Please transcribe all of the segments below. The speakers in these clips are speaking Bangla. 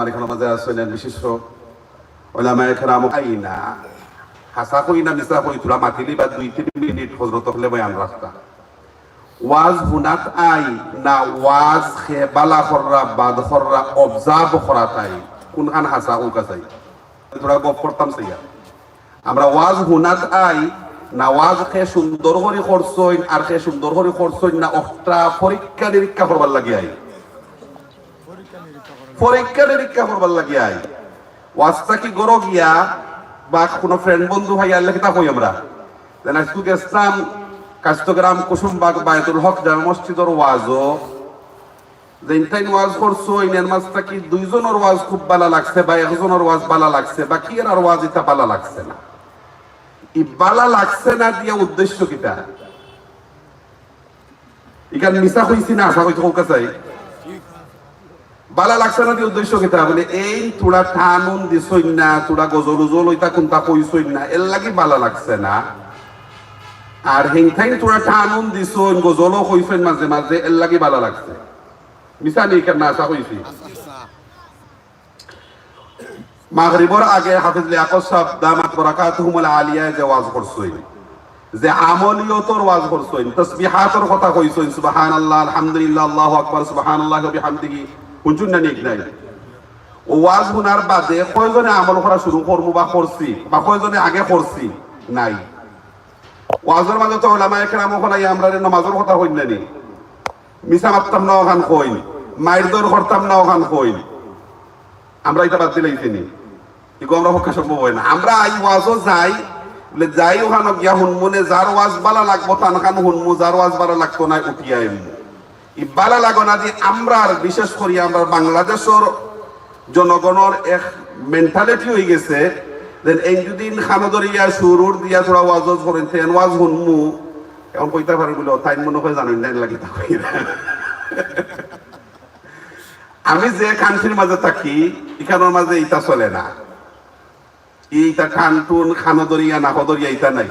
আমার এখানে মাঝে বিশিষ্ট ওলামা এখানে হাসা কই না কই তোরা মাতিলি বা দুই, তিন মিনিট হজরত হলে বয়ান রাস্তা। ওয়াজ হুনাত আই, না ওয়াজ খররা, বাদ খররা, অবজার্ভ করা তাই। কোনখান হাসা কোন কাছাই তোরা গপ করতাম সাইয়া আমরা ওয়াজ হুনাত আই, না ওয়াজ খে সুন্দর করে করছইন আর খে সুন্দর করে না অষ্টা পরীক্ষা নিরীক্ষা করবার লাগে আই। পরীক্ষা নিরীক্ষা করবার লাগে আই। ওয়াজটা কি গরো গিয়া? বা কোনো ফ্রেন্ড বন্ধু ভাই আল্লাহ কিতা কই আমরা? দেন আজকে গেছিলাম কাস্তগ্রাম কুসুমবাগ বায়তুল হক জামা মসজিদর ওয়াজও যেনটাইন ওয়াজ করছ, ইনের মাঝটা কি দুইজনের ওয়াজ খুব ভালো লাগছে, বা একজনের ওয়াজ ভালো লাগছে, বা কি আর ওয়াজ এটা ভালো লাগছে না? ই ভালো লাগছে না দিয়া উদ্দেশ্য কিটা ইখান মিশা হইছি না, আশা হইতে কৌকা চাই। বালা লাগছে না উদ্দেশ্য বলে, এই তোরা টানুন দিছই না তোরা গজল উজল ওইটা কোনটা কইছই না এর লাগি বালা লাগছে না। আর তোরা টানুন দিছই মাঝে মাঝে এর লাগি বালা লাগছে। নেই কেন আশা কইছি? মাগরিবর আগে হাফিজ লিয়াকত সাহেব দামাত যে ওয়াজ করছই যে আমলিয়তর ওয়াজ করছই তাসবিহাতর কথা কইছই সুবহানাল্লাহ, আলহামদুলিল্লাহ, আল্লাহু আকবার ওয়া বিহামদিহি। হুঞ্চুন না নিক নাই? ওয়াজ গুনার বাদে কয়জনে আমল করা শুরু করব বা করছি? বা কয়জনে আগে করছি? নাই। ওয়াজের মাঝে তো ওলামা একরাম আমরা নামাজের কথা হইন নানি মিছা মারতাম না ওখান কইন। মায়ের দর করতাম না ওখান কইন। আমরা এটা বাদ দিলেই তিনি ইগো আমরা পক্ষে সম্ভব হয় না। আমরা আই ওয়াজও যাই বলে যাই ওখানে গিয়া হুনমুনে, যার ওয়াজ বালা লাগবো তান খান হুনমু, যার ওয়াজ বালা লাগতো না উঠিয়া এমনি ই বালা লাগো না যে আমরা বিশেষ করি আমরা বাংলাদেশের জনগণের এক মেন্টালিটি হয়ে গেছে দেন এই যদি খানদরিয়া সুরুর দিয়া তোরা ওয়াজ করেন তেন ওয়াজ হুনমু এখন কইতে পারে বলে, তাই মনে হয় জানেন না লাগি না। আমি যে কান্ট্রির মাঝে থাকি, এখানের মাঝে ইটা চলে না। এইটা খানটুন খানদরিয়া নাকদরিয়া ইটা নাই।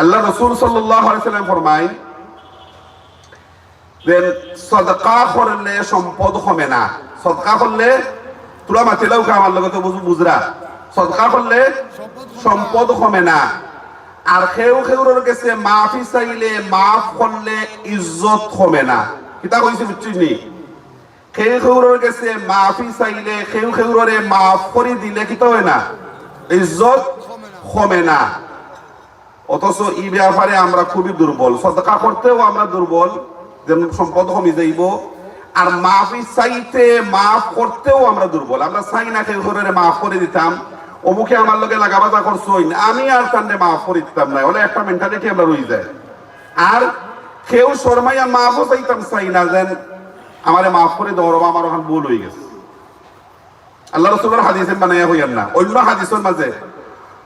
আল্লাহ রসুল সাল্লাম ফরমাই সদকা করলে সম্পদ কমে না। সদকা করলে তোরা মাতিলেও কা আমার লগতে সদকা করলে সম্পদ কমে না। আর খেউ খেউরের কাছে মাফি চাইলে মাফ করলে ইজ্জত কমে না। কিতা কইছি বুঝছিস খেউ কাছে মাফি চাইলে খেউ খেউরে মাফ করে দিলে কিতা হয় না? ইজ্জত কমে না। অথচ এই ব্যাপারে আমরা খুবই দুর্বল। সদকা করতেও আমরা দুর্বল, যেমন সম্পদ কমে যাইব। আর মাফি চাইতে মাফ করতেও আমরা দুর্বল। আমরা চাই না কেউ করে মাফ করে দিতাম। অমুকে আমার লগে লাগাবাজা করছই। আমি আর তান্ডে মাফ করে দিতাম না। হলে একটা মেন্টালিটি আমরা রয়ে যায়। আর কেউ শর্মাইয়া মাফও চাইতাম, চাই না যেন আমারে মাফ করে দেওয়ার আমার ওখানে ভুল হয়ে গেছে। আল্লাহ রসুলের হাদিসে বানাইয়া হইয়ার না। অন্য হাদিসের মাঝে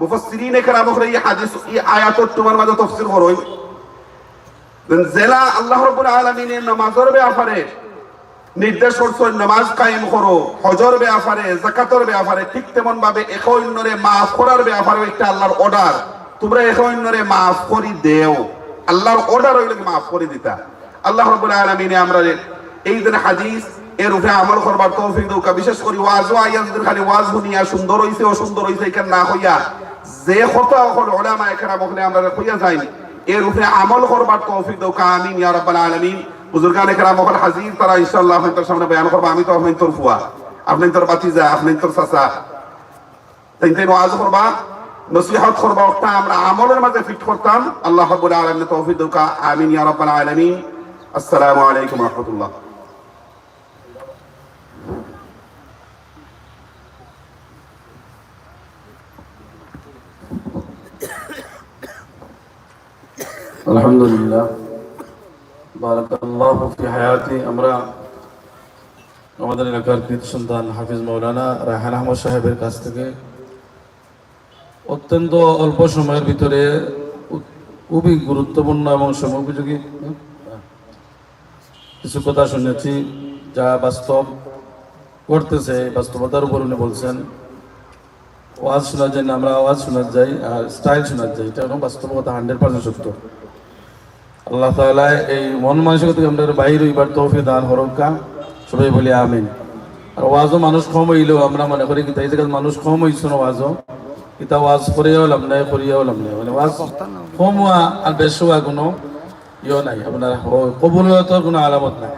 মুফাসসিরিন করে এই হাদিস, এই তোমার মাঝে তাফসীর জেলা আল্লাহ রাব্বুল আলামিনের নামাজের ব্যাপারে নির্দেশ করছেন নামাজ কায়েম করো, হজর ব্যাপারে, যাকাতের ব্যাপারে, ঠিক তেমন ভাবে এক অন্যরে মাফ করার ব্যাপারে একটা আল্লাহর অর্ডার তোমরা এক অন্যরে মাফ করি দেও। আল্লাহর অর্ডার মাফ করে দিতা। আল্লাহ রাব্বুল আলামিনে আমরা এই দিন হাদিস এর আমল করবার তৌফিক বিশেষ করে ওয়াজ আয়াত খালি ওয়াজ শুনিয়া সুন্দর হইছে অসুন্দর হইছে এখান না হইয়া, যে কথা হল ওলামা ওখানে আমরা যাই আমল করবার তৌফিক দৌকা আমিন ইয়া রাব্বাল আলামিন। বুজুর্গান ওখানে হাজির, তারা ইনশাআল্লাহ আপনাদের সামনে বয়ান করব। আমি তো আপনার তরফুয়া আপনি তোর বাতিজা আপনি তোর চাচা। তাই তাই ওয়াজ করবা, নসিহত করবা, ওটা আমরা আমলের মাঝে ফিট করতাম। আল্লাহ রাব্বুল আলামিন তৌফিক দুকা আমিন ইয়া রাব্বাল আলামিন। আসসালামু আলাইকুম ওয়া রাহমাতুল্লাহ। আলহামদুলিল্লাহ। বারাকাল্লাহু ফি হায়াতি আমরা আমাদের এলাকার কৃত সন্তান হাফিজ মৌলানা রায়হান আহমদ সাহেবের কাছ থেকে অত্যন্ত অল্প সময়ের ভিতরে খুবই গুরুত্বপূর্ণ এবং সময়োপযোগী কিছু কথা শুনেছি, যা বাস্তব করতেছে বাস্তবতার উপর উনি বলছেন, ওয়াজ শোনার জন্য আমরা আওয়াজ শোনা যাই আর স্টাইল শোনা যাই। এটা হলো বাস্তবতা হান্ড্রেড পার্সেন্ট সত্য। আল্লাহ তালা এই মন মানসিক থেকে আমাদের বাইরে এবার তৌফি দান হরকা সবাই বলি আমিন। আর ওয়াজও মানুষ কম হইলেও আমরা মনে করি কিন্তু এই জায়গায় মানুষ কম হইছে না ওয়াজও, এটা ওয়াজ করিয়াও লাভ নাই করিয়াও লাভ নাই। মানে ওয়াজ কম হওয়া আর বেশ হওয়া কোনো ইয়ে নাই। আপনার কবুলিয়তের কোনো আলামত নাই।